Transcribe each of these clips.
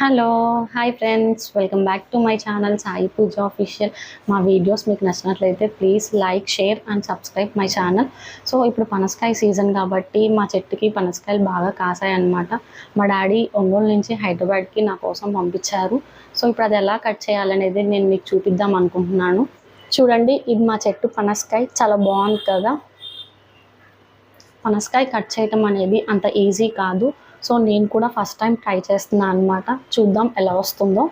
Hello hi friends. Welcome back to my channel Sai Pooja official మా videos మీకు నచ్చినట్లయితే please like share and subscribe my channel. So ఇప్పుడు పనసకాయ season కాబట్టి మా చెట్టుకి పనసకాయలు బాగా కాసాయి అనమాట మా డాడీ ఒంగోలు నుంచి హైదరాబాద్కి నా కోసం పంపించారు. సో ఇప్పుడు అది ఎలా కట్ చేయాలనేది నేను మీకు చూపిద్దాం అనుకుంటున్నాను. చూడండి ఇది మా చెట్టు పనసకాయ. చాలా బాగుంది కదా. పనసకాయ కట్ చేయటం అనేది అంత ఈజీ కాదు. సో నేను కూడా ఫస్ట్ టైం ట్రై చేస్తున్నాను అనమాట చూద్దాం ఎలా వస్తుందో.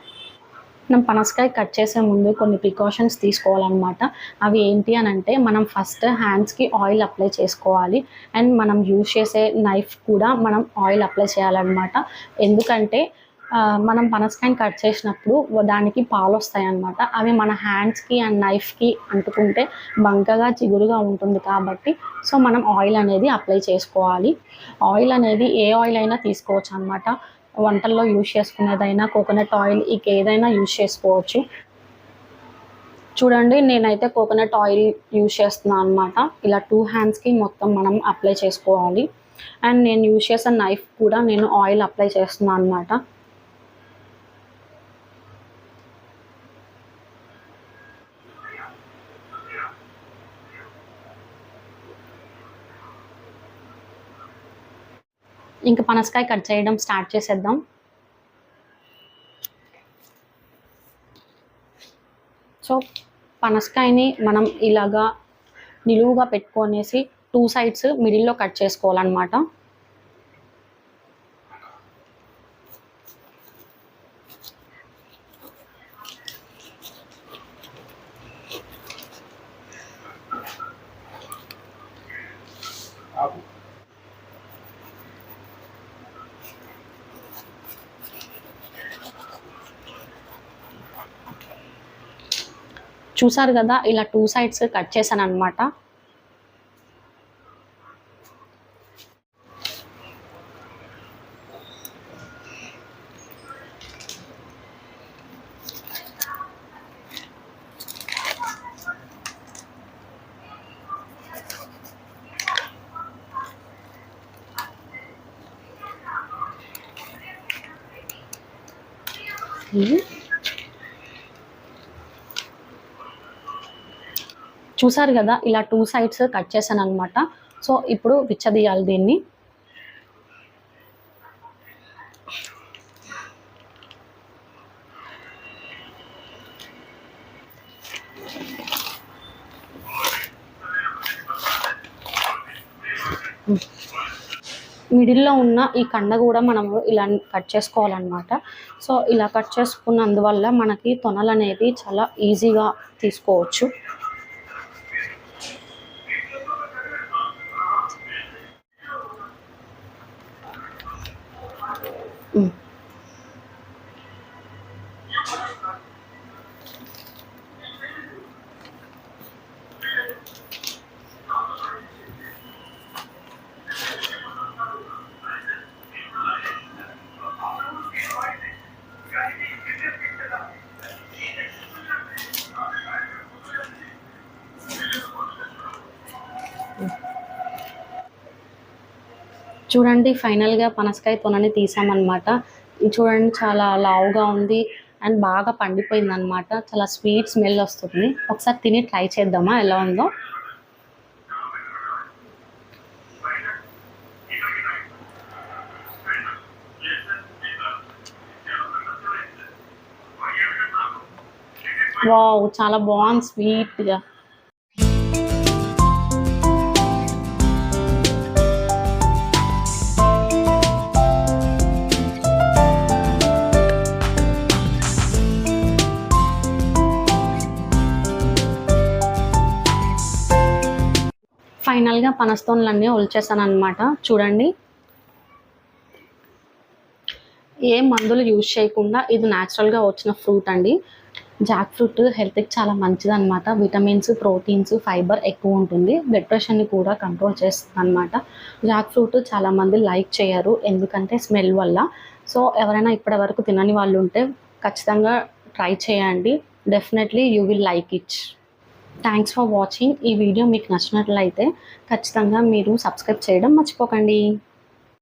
మనం పనసకాయ కట్ చేసే ముందు కొన్ని ప్రికాషన్స్ తీసుకోవాలన్నమాట. అవి ఏంటి అని అంటే మనం ఫస్ట్ హ్యాండ్స్కి ఆయిల్ అప్లై చేసుకోవాలి. అండ్ మనం యూజ్ చేసే నైఫ్ కూడా మనం ఆయిల్ అప్లై చేయాలన్నమాట. ఎందుకంటే మనం పనసకాయని కట్ చేసినప్పుడు దానికి పాలు వస్తాయి అన్నమాట అవి మన హ్యాండ్స్కి అండ్ నైఫ్కి అంటుకుంటే బంకగా చిగురుగా ఉంటుంది కాబట్టి సో మనం ఆయిల్ అనేది అప్లై చేసుకోవాలి. ఆయిల్ అనేది ఏ ఆయిల్ అయినా తీసుకోవచ్చు అనమాట వంటల్లో యూజ్ చేసుకునేదైనా కోకోనట్ ఆయిల్ ఇక ఏదైనా యూజ్ చేసుకోవచ్చు. చూడండి నేనైతే కోకోనట్ ఆయిల్ యూజ్ చేస్తున్నాను అనమాట ఇలా టూ హ్యాండ్స్కి మొత్తం మనం అప్లై చేసుకోవాలి. అండ్ నేను యూజ్ చేసిన నైఫ్ కూడా నేను ఆయిల్ అప్లై చేస్తున్నాను అనమాట ఇంకా పనసకాయ కట్ చేయడం స్టార్ట్ చేసేద్దాం. సో పనసకాయని మనం ఇలాగా నిలువుగా పెట్టుకొనేసి టూ సైడ్స్ మిడిల్లో కట్ చేసుకోవాలన్నమాట. చూసారు కదా ఇలా టూ సైడ్స్ కట్ చేశాను అనమాట చూసారు కదా ఇలా టూ సైడ్స్ కట్ చేశాను అనమాట సో ఇప్పుడు విచ్చదీయాలి దీన్ని. మిడిల్లో ఉన్న ఈ కండ కూడా మనము ఇలా కట్ చేసుకోవాలన్నమాట. సో ఇలా కట్ చేసుకున్నందువల్ల మనకి తొనలు అనేది చాలా ఈజీగా తీసుకోవచ్చు. చూడండి ఫైనల్గా పనసకాయ తొనని తీసామన్నమాట. చూడండి చాలా లావుగా ఉంది అండ్ బాగా పండిపోయింది అనమాట చాలా స్వీట్ స్మెల్ వస్తుంది. ఒకసారి తిని ట్రై చేద్దామా ఎలా ఉందో? వావ్ చాలా బాగుంది స్వీట్గా ఫైనల్గా పనస్తోన్లన్నీ ఒలిచేసాను అనమాట చూడండి. ఏ మందులు యూజ్ చేయకుండా ఇది న్యాచురల్గా వచ్చిన ఫ్రూట్ అండి. జాక్ ఫ్రూట్ హెల్త్కి చాలా మంచిది అనమాట విటమిన్స్ ప్రోటీన్స్ ఫైబర్ ఎక్కువ ఉంటుంది. బ్లడ్ ప్రెషర్ని కూడా కంట్రోల్ చేస్తుంది అనమాట జాక్ ఫ్రూట్ చాలామంది లైక్ చేయరు. ఎందుకంటే స్మెల్ వల్ల. సో ఎవరైనా ఇప్పటి వరకు తినని వాళ్ళు ఉంటే ఖచ్చితంగా ట్రై చేయండి. Definitely you will like it thanks for watching ఈ వీడియో మీకు నచ్చినట్లయితే ఖచ్చితంగా మీరు సబ్స్క్రైబ్ చేయడం మర్చిపోకండి.